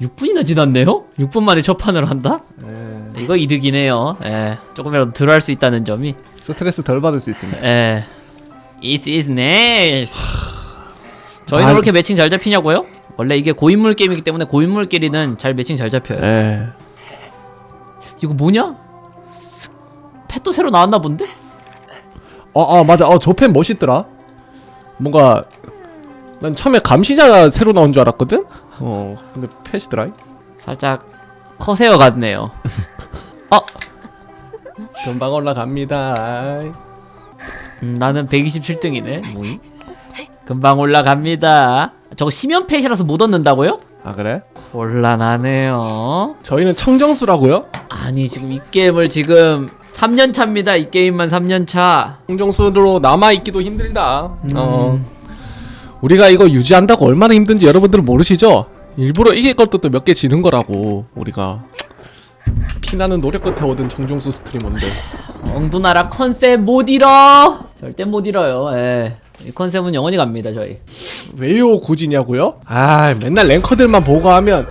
6분이나 지났네요? 6분 만에 첫 판을 한다? 예, 이거 이득이네요. 예. 조금이라도 덜 할 수 있다는 점이. 스트레스 덜 받을 수 있습니다. 예. This is nice. 저희는 아, 그렇게 매칭 잘 잡히냐고요? 원래 이게 고인물 게임이기 때문에 고인물끼리는 잘 매칭 잘 잡혀요. 예. 이거 뭐냐? 스- 펫도 새로 나왔나 본데? 어, 어 맞아. 어, 저 펜 멋있더라. 뭔가 난 처음에 감시자가 새로 나온 줄 알았거든. 어, 근데 펫이더라. 살짝 커세어 같네요. 금방 올라갑니다. 음, 나는 127등이네. 뭐이? 금방 올라갑니다. 저거 심연 펫이라서 못 얻는다고요? 아 그래? 곤란하네요. 저희는 청정수라고요? 아니 지금 이 게임을 지금 3년 차입니다. 이 게임만 3년 차. 청정수로 남아 있기도 힘들다. 음. 어. 우리가 이거 유지한다고 얼마나 힘든지 여러분들은 모르시죠? 일부러 이길 것도 또 몇 개 지는 거라고 우리가 피나는 노력 끝에 얻은 청정수 스트리머인데 엉두나라 컨셉 못 잃어. 절대 못 잃어요. 예. 이 컨셉은 영원히 갑니다 저희. 왜요 고지냐고요? 아 맨날 랭커들만 보고 하면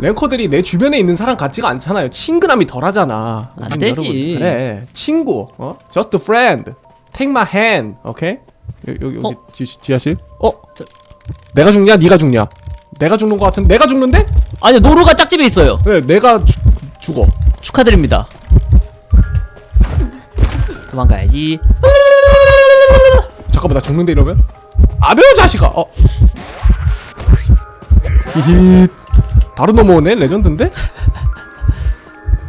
랭커들이 내 주변에 있는 사람 같지가 않잖아요 친근함이 덜하잖아 안 우린 되지. 그래 친구 어? Just a friend Take my hand 오케이? 여기 여기, 여기 어? 지, 지하실 어? 저- 내가 죽냐 네가 죽냐 내가 죽는 거 같은 내가 죽는데? 아니 노루가 짝집에 있어요. 왜 내가 죽 죽어 축하드립니다. 도망가야지. 잠깐만 나 죽는데 이러면? 아베오 자식아 어 히히 바로 넘어오네 레전드인데?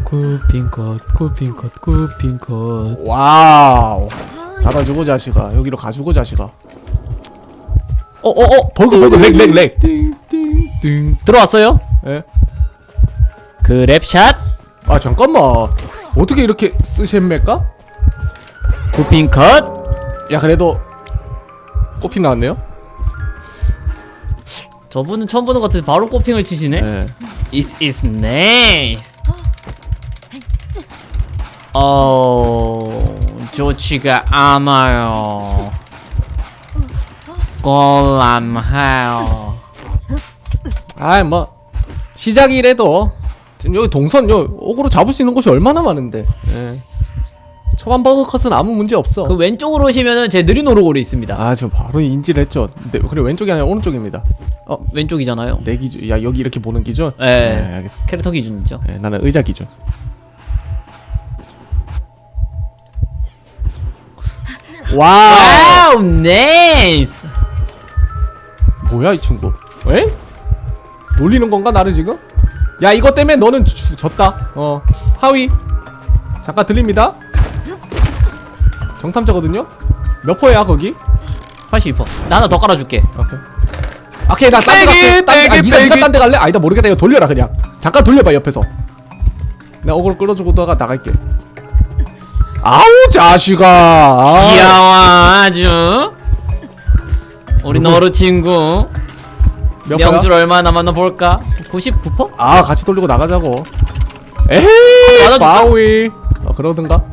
쿠핑컷 쿠핑컷 쿠핑컷 와우 닫아주고 자식아. 여기로 가주고 자식아. 어어어. 버그 버그 렉렉렉. 들어왔어요? 예? 그 랩샷? 아 잠깐만. 어떻게 이렇게 쓰셈매까? 쿠핑컷. 야 그래도 꽃피 나왔네요. 저분은 처음 보는 것 같아서 바로 꼬핑을 치시네. 예. This is nice. 어 좋지가 않아요. 꼴람해요. 아이 뭐 시작이래도. 지금 여기 동선 요 옥으로 잡을 수 있는 곳이 얼마나 많은데. 예. 초반 버그 컷은 아무 문제 없어. 그 왼쪽으로 오시면은 제 느린 오르골이 있습니다. 아 저 바로 인지를 했죠. 네, 그래 왼쪽이 아니라 오른쪽입니다. 어 왼쪽이잖아요. 내 기준 야 여기 이렇게 보는 기준? 예. 네 알겠습니다. 캐릭터 기준이죠. 네, 나는 의자 기준 와우 나이스 뭐야 이 친구 에? 놀리는 건가 나를 지금? 야 이거 때문에 너는 주, 졌다 어 하위 잠깐 들립니다 정탐자거든요? 몇 퍼야 거기? 82%. 나 하나 더 깔아줄게. 오케이 오케이 나 딴데 빼기, 갈게 딴 데 아 빼기, 니가 니가. 딴 데 갈래? 아니다 모르겠다 이거 돌려라 그냥 잠깐 돌려봐 옆에서 내가 어그로 끌어주고 다가 나갈게 아우 자식아 아. 귀여워 아주. 우리 누구? 너루 친구 몇? 명줄 얼마 남았나 볼까? 99%? 아 같이 돌리고 나가자고 에이 맞아줄까? 바위 어 그러든가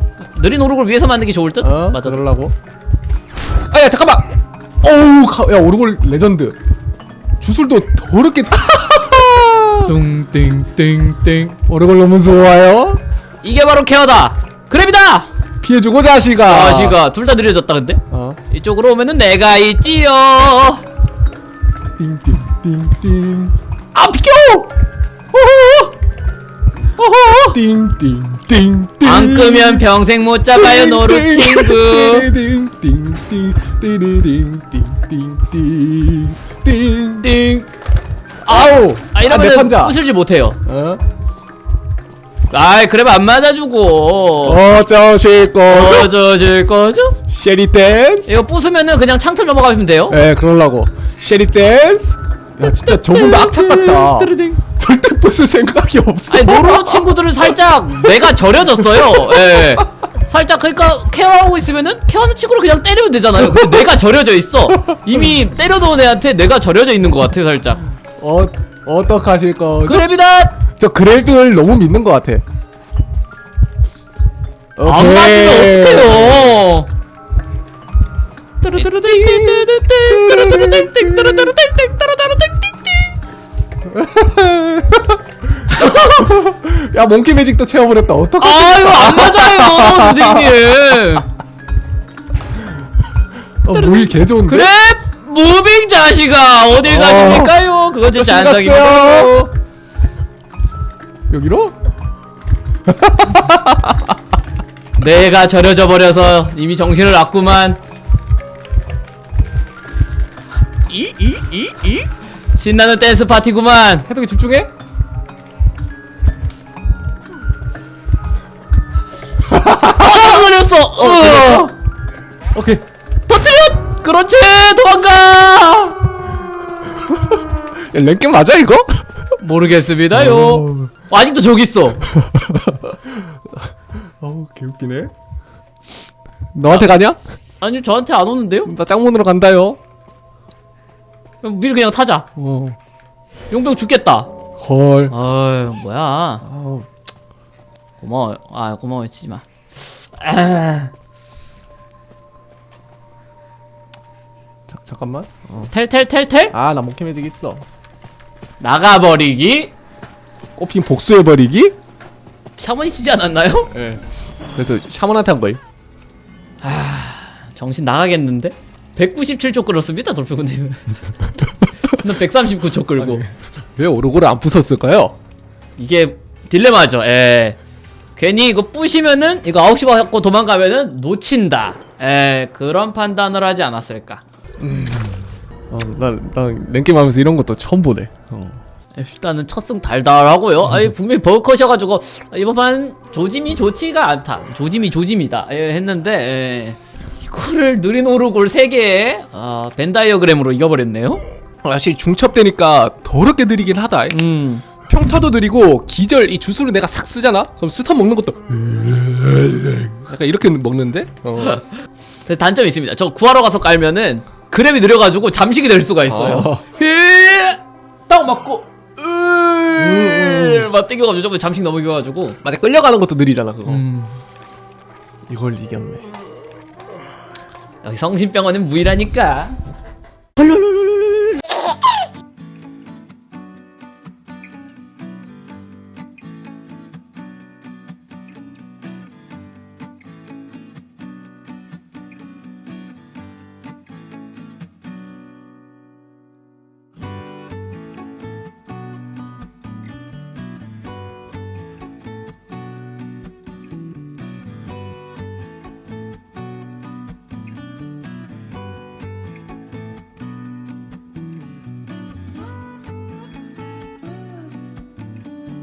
느린 오르골 위에서 만든 게 좋을 듯? 어 맞아. 그러려고 아야 잠깐만 어우 가, 야 오르골 레전드 주술도 더럽게 뚱땡땡땡. 오르골 너무 좋아요 이게 바로 케어다. 그랩이다. 피해주고 자식아 아씨가 둘다 느려졌다 근데. 어 이쪽으로 오면은 내가 있지요. 띵띵띵띵 아 비켜! 띵띵띵띵 안 끄면 평생 못 잡아요 너루 친구. 띵띵띵띵띵띵띵띵 띵. 아우 아내 이러면 판자 부술지 못해요. 어 아이 그랩 안 맞아주고. 어쩌실 거죠 어저질 거죠? 쉐리 댄스 이거 부수면은 그냥 창틀 넘어가면 돼요. 예 그럴라고 쉐리 댄스 야 진짜 저분도 악착 같다. 절대 부술 생각이 없어 아니 노루 친구들은 살짝 뇌가 절여졌어요. 예. 살짝 그러니까 케어하고 있으면은 케어하는 친구를 그냥 때리면 되잖아요. 근데 뇌가 절여져 있어. 이미 때려놓은 애한테 뇌가 절여져 있는 것 같아 살짝. 어 어떡하실 거죠 그랩이다. 저 그랩을 너무 믿는 것 같아 안 맞으면 어떡해요. 야 몽키 매직도 채워버렸다 어떡하 아 이거 안 맞아요 선생님 어, 무이 개 좋은데? 그래 무빙 자식아 어딜 어. 가십니까요 그거 진짜 안 갔어요. 여기로? 내가 절여져 버려서 이미 정신을 놨구만 이 이 이 이 신나는 댄스 파티구만 해독이 집중해? 아 걸렸어 어. 오케이 터뜨려 그렇지 도망가 야 랭겜 맞아 이거? 모르겠습니다요. 어. 아직도 저기 있어. 어우 개웃기네. 너한테 가냐? 아니 저한테 안 오는데요? 나 짱문으로 간다요. 그럼 미리 그냥 타자. 어. 용병 죽겠다. 헐. 어휴 뭐야. 아우, 고마워 아 고마워 치지 마. 아, 자, 잠깐만. 텔 텔 텔 텔? 아나 매직 있어 나가버리기? 꽃핀 복수해버리기? 샤머니 치지 않았나요? 예. 그래서 샤먼한테 한 거임 정신 나가겠는데? 197초 끌었습니다 돌프군님. 너 139초 끌고. 왜 오르고를 안 부쉈을까요? 이게 딜레마죠 예. 괜히 이거 부시면은 이거 9시 받고 도망가면은 놓친다. 예 그런 판단을 하지 않았을까. 어, 난, 난 랭겜 하면서 이런 것도 처음 보네 어. 일단은 첫승 달달하고요. 아니 분명히 버커셔가지고 이번 판 조짐이 좋지가 않다. 조짐이 조짐이다. 예, 했는데 예. 이거를 느린 오르골 3개에 아, 벤다이어그램으로 이겨버렸네요. 사실 중첩 되니까 더럽게 느리긴 하다 음. 평타도 느리고 기절 이 주술을 내가 싹 쓰잖아? 그럼 스턴 먹는 것도 약간 이렇게 먹는데? 어. 단점이 있습니다. 저 구하러 가서 깔면은 그램이 느려가지고 잠식이 될 수가 있어요. 어. 히! 딱 맞고 으- 막 땡겨가지고 좀 잠식 넘어가가지고 맞아 끌려가는 것도 느리잖아 그거 음. 이걸 이겼네 여기 성심병원은 무이라니까. 헐